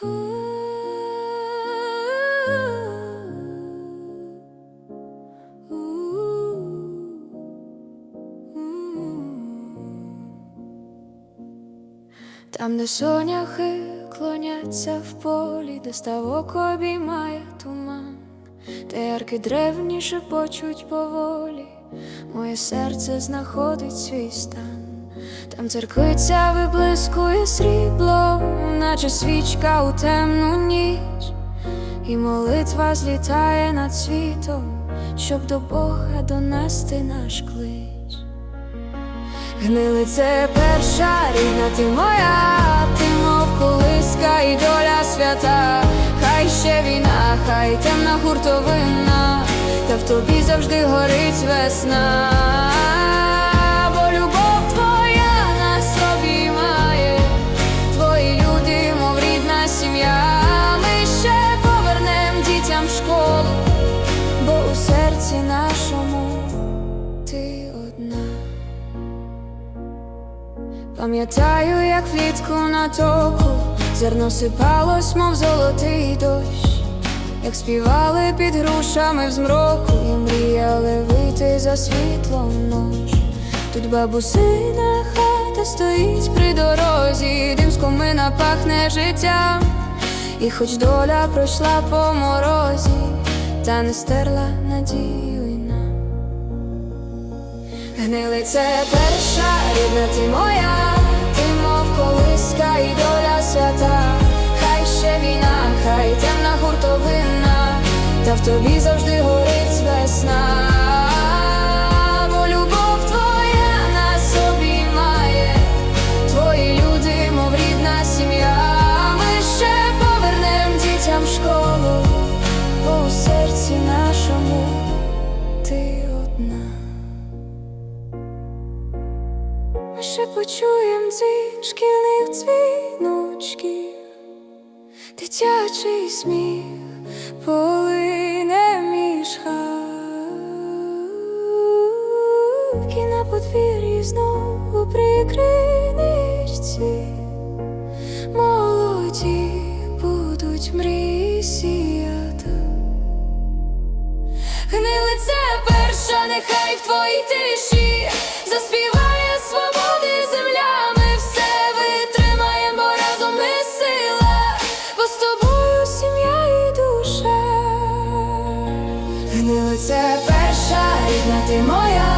Там, де соняхи клоняться в полі, де ставок обіймає туман, де ярки древні шепочуть поволі, моє серце знаходить свій стан, там церквиця виблискує сріблом, наче свічка у темну ніч, і молитва злітає над світом, щоб до Бога донести наш клич. Гнили це перша рідна ти моя, ти мов колиска і доля свята, хай ще війна, хай темна хуртовина, та в тобі завжди горить весна, Пам'ятаю, як влітку на току зерно сипалось, мов золотий дощ, як співали під грушами в змроку і мріяли вийти за світлом нож. Тут бабусина хата стоїть при дорозі, дим з комина пахне життям, і хоч доля пройшла по морозі, та не стерла надію. Гнили це перша рідна ти моя, ти мов колиска і доля свята, хай ще війна, хай темна гуртовина, та в тобі завжди Ми ще почуєм дзвін шкільних дзвіночків, дитячий сміх полине між. І на подвір'ї знову при криничці молоді будуть мрії сіяти. Гнили перша, нехай в твоїй тиші заспіває це перша рідна ти моя.